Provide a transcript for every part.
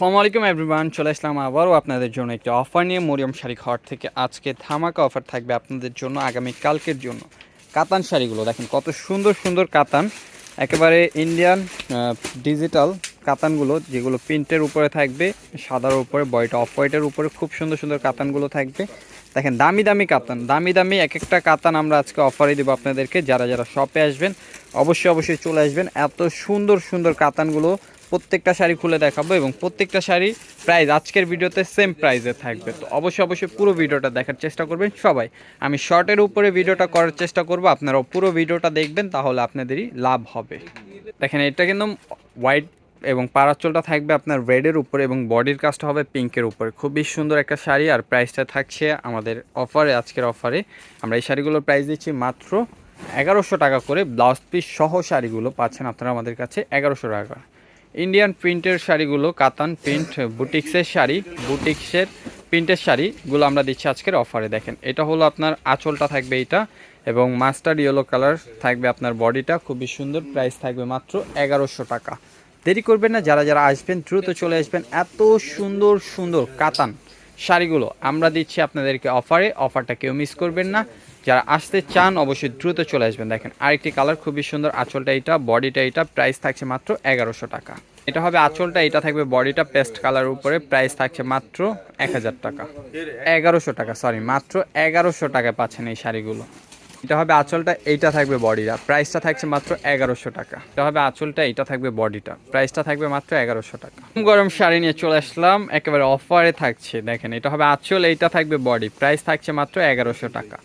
আসসালামু আলাইকুম এভরিওয়ান চলে আসলাম আবারও আপনাদের জন্য একটি অফার নিয়ে। মরিয়ম শাড়ি ঘর থেকে আজকে ধামাকা অফার থাকবে আপনাদের জন্য আগামী কালকের জন্য। কাতান শাড়িগুলো, দেখেন কত সুন্দর সুন্দর কাতান। একেবারে ইন্ডিয়ান ডিজিটাল কাতানগুলো, যেগুলো প্রিন্টের উপরে থাকবে, সাদার উপরে বয়টা অফ হোয়াইটের উপরে খুব সুন্দর সুন্দর কাতানগুলো থাকবে। দেখেন দামি দামি কাতান, দামি দামি এক একটা কাতান আমরা আজকে অফারে দেবো আপনাদেরকে। যারা যারা শপে আসবেন, অবশ্যই অবশ্যই চলে আসবেন। এত সুন্দর সুন্দর কাতানগুলো প্রত্যেকটা শাড়ি খুলে দেখাবো এবং প্রত্যেকটা শাড়ি প্রাইস আজকের ভিডিওতে সেম প্রাইসে থাকবে। তো অবশ্যই অবশ্যই পুরো ভিডিওটা দেখার চেষ্টা করবেন সবাই। আমি শর্টের উপরে ভিডিওটা করার চেষ্টা করব, আপনারাও পুরো ভিডিওটা দেখবেন তাহলে আপনাদেরই লাভ হবে। দেখেন, এটা কিন্তু হোয়াইট এবং পারাচলটা থাকবে আপনার রেডের উপরে এবং বডির কাজটা হবে পিঙ্কের উপরে। খুবই সুন্দর একটা শাড়ি আর প্রাইসটা থাকছে আমাদের অফারে আজকের অফারে আমরা এই শাড়িগুলোর প্রাইস দিচ্ছি মাত্র এগারোশো টাকা করে। ব্লাউজ পিস সহ শাড়িগুলো পাচ্ছেন আপনারা আমাদের কাছে এগারোশো টাকা ইন্ডিয়ান প্রিন্টের শাড়িগুলো, কাতান প্রিন্ট বুটিক্সের শাড়ি, বুটিক্সের প্রিন্টের শাড়িগুলো আমরা দিচ্ছি আজকের অফারে দেখেন, এটা হলো আপনার আঁচলটা থাকবে এইটা এবং মাস্টার্ড ইয়েলো কালার থাকবে আপনার বডিটা খুবই সুন্দর প্রাইস থাকবে মাত্র এগারোশো টাকা। দেরি করবেন না, যারা যারা আসবেন, দ্রুত চলে আসবেন। এত সুন্দর সুন্দর কাতান শাড়িগুলো আমরা দিচ্ছি আপনাদেরকে অফারে অফারটা কেউ মিস করবেন না। যারা আসতে চান, অবশ্যই দ্রুত চলে আসবেন। দেখেন, আরেকটি কালার খুবই সুন্দর, আঁচলটা এটা বডিটা এটা প্রাইস থাকছে মাত্র এগারোশো টাকা। এটা হবে আঁচলটা, এটা থাকবে বডিটা পেস্ট কালার উপরে প্রাইস থাকছে মাত্র এক হাজার টাকা। এগারোশো টাকা সরি মাত্র এগারোশো টাকা পাচ্ছেন এই শাড়িগুলো। এটা হবে আঁচলটা, এইটা থাকবে বডিটা প্রাইসটা থাকছে মাত্র এগারোশো টাকা। এটা হবে আঁচলটা, এইটা থাকবে বডিটা প্রাইসটা থাকবে মাত্র এগারোশো টাকা। গরম শাড়ি নিয়ে চলে আসলাম, একেবারে অফারে থাকছে। দেখেন, এটা হবে আঁচল, এইটা থাকবে বডি প্রাইস থাকছে মাত্র এগারোশো টাকা।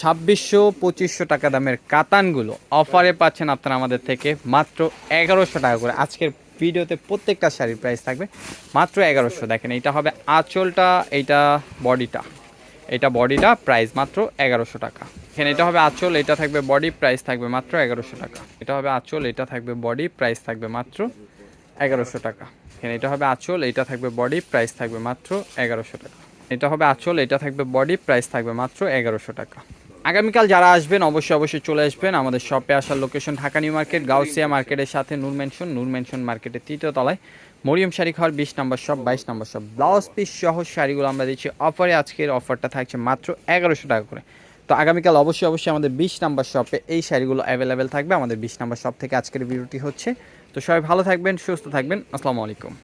ছাব্বিশশো পঁচিশশো টাকা দামের কাতানগুলো অফারে পাচ্ছেন আপনারা আমাদের থেকে মাত্র এগারোশো টাকা করে। আজকের ভিডিওতে প্রত্যেকটা শাড়ির প্রাইস থাকবে মাত্র এগারোশো। দেখেন এটা হবে আঁচলটা, এইটা বডিটা। এটা বডিটা প্রাইস মাত্র এগারোশো টাকা। এখানে এটা হবে আঁচল, এটা থাকবে বডি প্রাইস থাকবে মাত্র এগারোশো টাকা। এটা হবে আঁচল, এটা থাকবে বডি প্রাইস থাকবে মাত্র এগারোশো টাকা। এখানে এটা হবে আঁচল, এটা থাকবে বডি প্রাইস থাকবে মাত্র এগারোশো টাকা। এটা হবে আঁচল, এটা থাকবে বডি প্রাইস থাকবে মাত্র এগারোশো টাকা। আগামীকাল যারা আসবেন, অবশ্যই অবশ্যই চলে আসবেন আমাদের শপে আসার location Dhaka new market, Gausia মার্কেটের সাথে নূর মেনশন নূর মেনশন মার্কেটের তৃতীয় তলায়। মরিয়ম শাড়ি ঘর, বিশ নম্বর শপ বাইশ নম্বর শপ ব্লাউজ পিস সহ শাড়িগুলো আমরা দিচ্ছি। অফারে আজকের অফারটা থাকছে মাত্র এগারোশো টাকা করে। তো আগামীকাল অবশ্যই অবশ্যই আমাদের বিশ নাম্বার শপে এই শাড়িগুলো অ্যাভেলেবেল থাকবে। আমাদের বিশ নাম্বার শপ থেকে আজকের ভিডিওটি হচ্ছে। তো সবাই ভালো থাকবেন, সুস্থ থাকবেন। আসসালামু আলাইকুম।